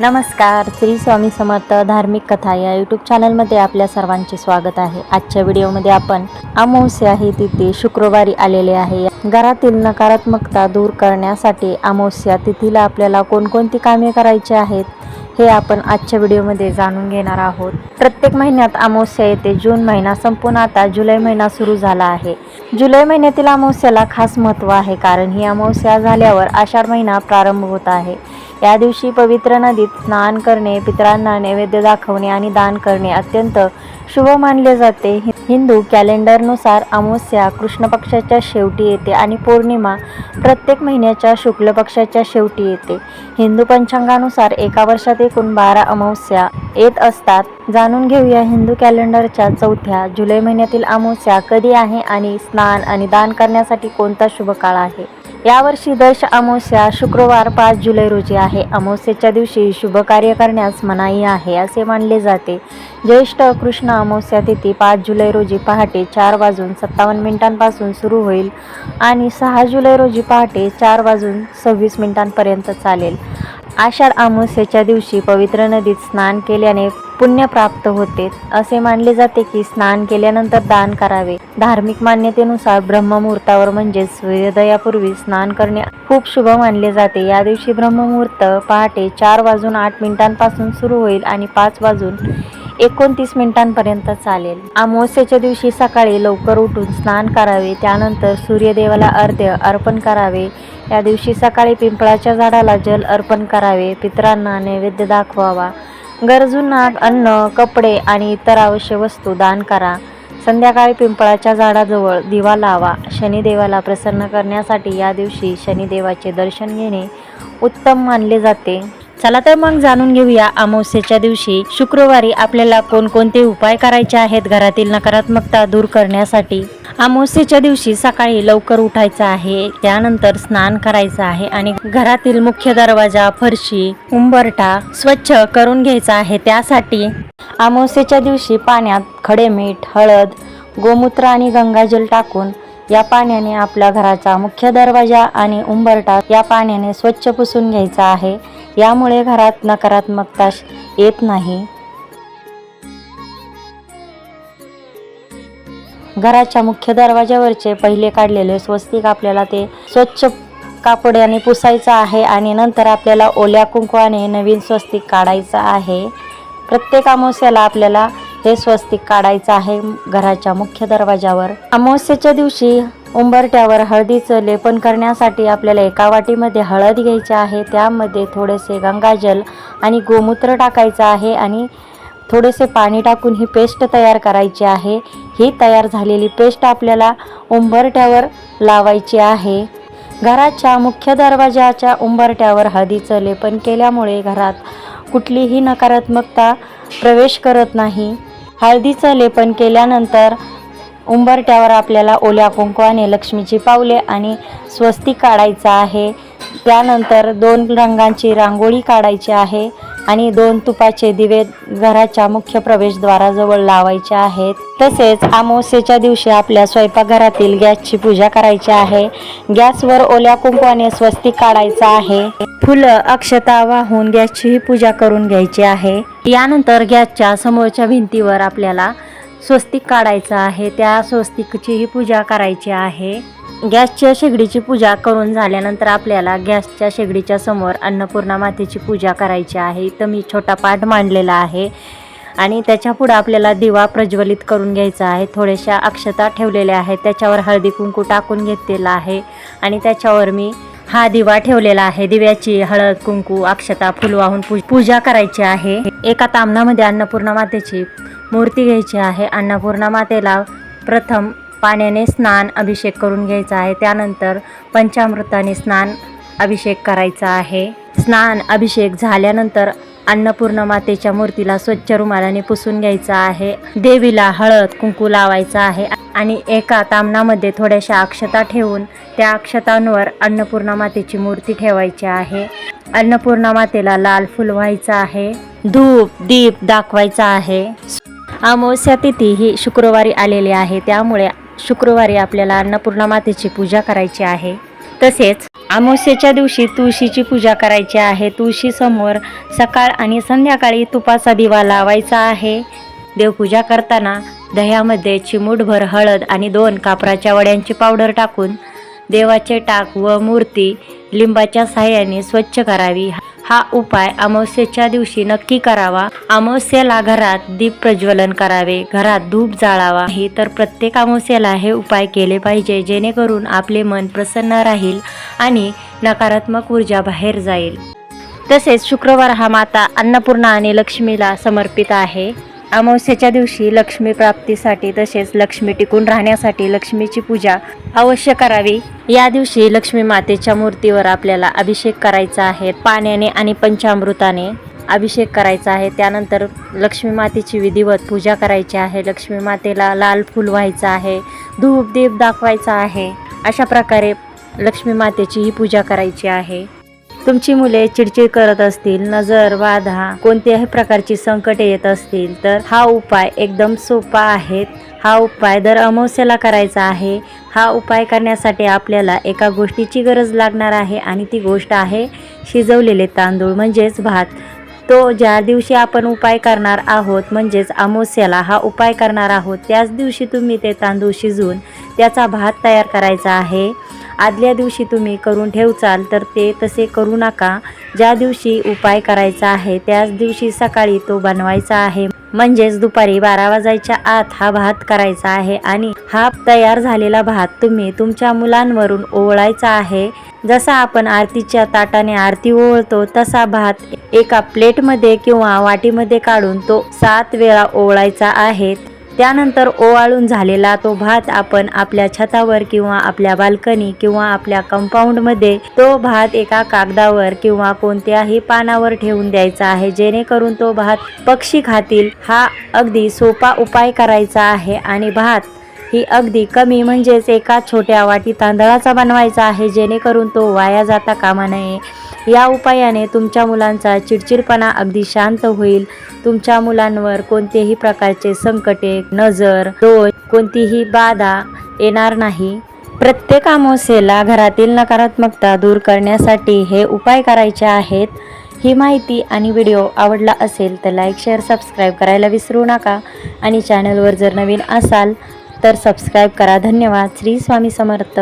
नमस्कार श्री स्वामी समर्थ धार्मिक कथा या यूट्यूब चॅनलमध्ये आपल्या सर्वांचे स्वागत आहे. आजच्या व्हिडिओमध्ये आपण अमावस्या ही तिथी शुक्रवारी आलेले आहे. घरातील नकारात्मकता दूर करण्यासाठी अमावस्या तिथीला आपल्याला कोणकोणती कामे करायची आहेत? हे आपण आजच्या व्हिडिओमध्ये जाणून घेणार आहोत. प्रत्येक महिन्यात अमावस्या येते जून महिना संपून आता जुलै महिना सुरू झाला आहे. जुलै महिन्यातील अमावस्याला खास महत्त्व आहे कारण ही अमावस्या झाल्यावर आषाढ महिना प्रारंभ होत आहे. या दिवशी पवित्र नदीत स्नान करणे पितरांना नैवेद्य दाखवणे आणि दान करणे अत्यंत शुभ मानले जाते. हिंदू कॅलेंडरनुसार अमावस्या कृष्ण पक्षाच्या शेवटी येते आणि पौर्णिमा प्रत्येक महिन्याच्या शुक्ल पक्षाच्या शेवटी येते. हिंदू पंचांगानुसार एका वर्षात एकूण बारा अमावस्या येत असतात. जाणून घेऊया हिंदू कॅलेंडरच्या चौथ्या जुलै महिन्यातील अमावस्या कधी आहे आणि स्नान आणि दान करण्यासाठी कोणता शुभ काळ आहे? यावर्षी दश अमावस्या शुक्रवार पाच जुलै रोजी आहे. अमावस्येच्या दिवशी शुभ कार्य करण्यास मनाई आहे असे मानले जाते. ज्येष्ठ कृष्ण अमावस्या तिथी पाच जुलै रोजी पहाटे चार वाजून सत्तावन्न मिनिटांपासून सुरू होईल आणि सहा जुलै रोजी पहाटे चार वाजून सव्वीस मिनिटांपर्यंत चालेल. आषाढ अमावस्येच्या दिवशी पवित्र नदीत स्नान केल्याने पुण्य प्राप्त होते. असे मानले जाते की स्नान केल्यानंतर दान करावे. धार्मिक मान्यतेनुसार ब्रह्ममुहूर्तावर म्हणजेच सूर्योदयापूर्वी स्नान करणे खूप शुभ मानले जाते. या दिवशी ब्रह्ममुहूर्त पहाटे चार वाजून आठ मिनिटांपासून सुरू होईल आणि पाच वाजून एकोणतीस मिनिटांपर्यंत चालेल. अमावस्येच्या दिवशी सकाळी लवकर उठून स्नान करावे त्यानंतर सूर्यदेवाला अर्ध्य अर्पण करावे. या दिवशी सकाळी पिंपळाच्या झाडाला जल अर्पण करावे. पितरांना नैवेद्य दाखवावा. गरजूंना अन्न कपडे आणि इतर आवश्यक वस्तू दान करा. संध्याकाळी पिंपळाच्या झाडाजवळ दिवा लावा. शनिदेवाला प्रसन्न करण्यासाठी या दिवशी शनिदेवाचे दर्शन घेणे उत्तम मानले जाते. चला तर मग जाणून घेऊया अमावस्येच्या दिवशी शुक्रवारी आपल्याला कोणकोणते उपाय करायचे आहेत घरातील नकारात्मकता दूर करण्यासाठी. अमावस्येच्या दिवशी सकाळी लवकर उठायचं आहे त्यानंतर स्नान करायचं आहे आणि घरातील मुख्य दरवाजा फरशी उंबरठा स्वच्छ करून घ्यायचा आहे. त्यासाठी अमावस्येच्या दिवशी पाण्यात खडे मीठ हळद गोमूत्र आणि गंगाजल टाकून या पाण्याने आपल्या घराचा मुख्य दरवाजा आणि उंबरटा या पाण्याने स्वच्छ पुसून घ्यायचा आहे. यामुळे घरात नकारात्मकता येत नाही. घराच्या मुख्य दरवाजावरचे पहिले काढलेले स्वस्तिक आपल्याला ते स्वच्छ कापड्याने पुसायचं आहे आणि नंतर आपल्याला ओल्या कुंकवाने नवीन स्वस्तिक काढायचं आहे. प्रत्येक अमावस्याला आपल्याला हे स्वस्तिक काढायचं आहे घराच्या मुख्य दरवाजावर. अमावस्येच्या दिवशी उंबरट्यावर हळदीचं लेपन करण्यासाठी आपल्याला एका वाटीमध्ये हळद घ्यायची आहे. त्यामध्ये थोडेसे गंगाजल आणि गोमूत्र टाकायचं आहे आणि थोडेसे पाणी टाकून ही पेस्ट तयार करायची आहे. ही तयार झालेली पेस्ट आपल्याला उंबरट्यावर लावायची आहे. घराच्या मुख्य दरवाजाच्या उंबरट्यावर हळदीचं लेपन केल्यामुळे घरात कुठलीही नकारात्मकता प्रवेश करत नाही. हळदीचं लेपन केल्यानंतर उंबरट्यावर आपल्याला ओल्या कुंकवाने लक्ष्मीची पावले आणि स्वस्तिक काढायचं आहे. त्यानंतर दोन रंगांची रांगोळी काढायची आहे. आणि दोन तुपाचे दिवे घराच्या मुख्य प्रवेशद्वाराजवळ लावायचे आहेत. तसेच अमावस्येच्या दिवशी आपल्या स्वयंपाकघरातील गॅसची पूजा करायची आहे. गॅसवर ओल्या कुंकवाने स्वस्तिक काढायचं आहे. फुलं अक्षता वाहून गॅसचीही पूजा करून घ्यायची आहे. यानंतर गॅसच्या समोरच्या भिंतीवर आपल्याला स्वस्तिक काढायचं आहे. त्या स्वस्तिकचीही पूजा करायची आहे. गॅसच्या शेगडीची पूजा करून झाल्यानंतर आपल्याला गॅसच्या शेगडीच्या समोर अन्नपूर्णा मातेची पूजा करायची आहे. इथं मी छोटा पाठ मांडलेला आहे. आणि त्याच्यापुढं आपल्याला दिवा प्रज्वलित करून घ्यायचा आहे. थोड्याशा अक्षता ठेवलेल्या आहेत. त्याच्यावर हळदी कुंकू टाकून घेतलेला आहे. आणि त्याच्यावर मी हा दिवा ठेवलेला आहे. दिव्याची हळद कुंकू अक्षता फुल वाहून पू- पूजा करायची आहे. एका तामणामध्ये अन्नपूर्णा मातेची मूर्ती घ्यायची आहे. अन्नपूर्णा मातेला प्रथम पाण्याने स्नान अभिषेक करून घ्यायचा आहे. त्यानंतर पंचामृताने स्नान अभिषेक करायचा आहे. स्नान अभिषेक झाल्यानंतर अन्नपूर्ण मातेच्या मूर्तीला स्वच्छ रुमालाने पुसून घ्यायचा आहे. देवीला हळद कुंकू लावायचा आहे आणि एका तामणामध्ये थोड्याशा अक्षता ठेवून त्या अक्षतांवर अन्नपूर्णा मातेची मूर्ती ठेवायची आहे. अन्नपूर्णा मातेला लाल फुल व्हायचं आहे. धूप दीप दाखवायचा आहे. अमावस्या तिथी ही शुक्रवारी आलेली आहे. त्यामुळे शुक्रवारी आपल्याला अन्नपूर्णा मातेची पूजा करायची आहे. तसेच अमावस्येच्या दिवशी तुळशीची पूजा करायची आहे. तुळशीसमोर सकाळ आणि संध्याकाळी तुपाचा दिवा लावायचा आहे. देवपूजा करताना दह्यामध्ये चिमूटभर हळद आणि दोन कापराच्या वड्यांची पावडर टाकून देवाचे टाक व मूर्ती लिंबाच्या साह्याने स्वच्छ करावी. हा उपाय अमावस्येच्या दिवशी नक्की करावा. अमावस्येला घरात दीप प्रज्वलन करावे. घरात धूप जाळावा. हे तर प्रत्येक अमावस्येला हे उपाय केले पाहिजे जेणेकरून आपले मन प्रसन्न राहील आणि नकारात्मक ऊर्जा बाहेर जाईल. तसेच शुक्रवार हा माता अन्नपूर्णा आणि लक्ष्मीला समर्पित आहे. अमावस्येच्या दिवशी लक्ष्मी प्राप्तीसाठी तसेच लक्ष्मी टिकून राहण्यासाठी लक्ष्मीची पूजा अवश्य करावी. या दिवशी लक्ष्मी मातेच्या मूर्तीवर आपल्याला अभिषेक करायचा आहे. पाण्याने आणि पंचामृताने अभिषेक करायचा आहे. त्यानंतर लक्ष्मी मातेची विधिवत पूजा करायची आहे. लक्ष्मी मातेला लाल फूल व्हायचं आहे. धूप दीप दाखवायचा आहे. अशा प्रकारे लक्ष्मी मातेची ही पूजा करायची आहे. तुमची मुले चिडचिड करत असतील नजर बाधा कोणत्याही प्रकारची संकटे येत असतील तर हा उपाय एकदम सोपा आहे. हा उपाय दर अमावस्याला करायचा आहे. हा उपाय करण्यासाठी आपल्याला एका गोष्टीची गरज लागणार आहे आणि ती गोष्ट आहे शिजवलेले तांदूळ म्हणजेच भात. तो ज्या दिवशी आपण उपाय करणार आहोत म्हणजेच अमावस्याला हा उपाय करणार आहोत त्याच दिवशी तुम्ही ते तांदूळ शिजवून त्याचा भात तयार करायचा आहे. आदल्या दिवशी तुम्ही करून ठेवचाल तर ते तसे करू नका. ज्या दिवशी उपाय करायचा आहे त्याच दिवशी सकाळी तो बनवायचा आहे. म्हणजेच दुपारी बारा वाजायच्या आत हा भात करायचा आहे आणि हा तयार झालेला भात तुम्ही तुमच्या मुलांवरून ओवळायचा आहे. जसा आपण आरतीच्या ताटाने आरती ओवळतो तसा भात एका प्लेटमध्ये किंवा वाटीमध्ये काढून तो सात वेळा ओवळायचा आहे. त्यानंतर ओवाळून झालेला तो भात आपण आपल्या छतावर किंवा आपल्या बाल्कनी किंवा आपल्या कंपाऊंडमध्ये तो भात एका कागदावर किंवा कोणत्याही पानावर ठेवून द्यायचा आहे. जेणेकरून तो भात पक्षी खातील. हा अगदी सोपा उपाय करायचा आहे आणि भात ही अगदी कमी म्हणजेच एका छोट्या वाटी तांदळाचा बनवायचा आहे. जेणेकरून तो वाया जाता कामा नये. या उपायाने तुमच्या मुलांचा चिडचिडपणा अगदी शांत होईल. तुमच्या मुलांवर कोणतेही प्रकारचे संकटे नजर दोष कोणतीही बाधा येणार नाही. प्रत्येक अमावस्येला घरातील नकारात्मकता दूर करण्यासाठी हे उपाय करायचे आहेत. ही माहिती आणि व्हिडिओ आवडला असेल तर लाईक शेअर सबस्क्राईब करायला विसरू नका. आणि चॅनलवर जर नवीन असाल तर सबस्क्राईब करा. धन्यवाद. श्री स्वामी समर्थ.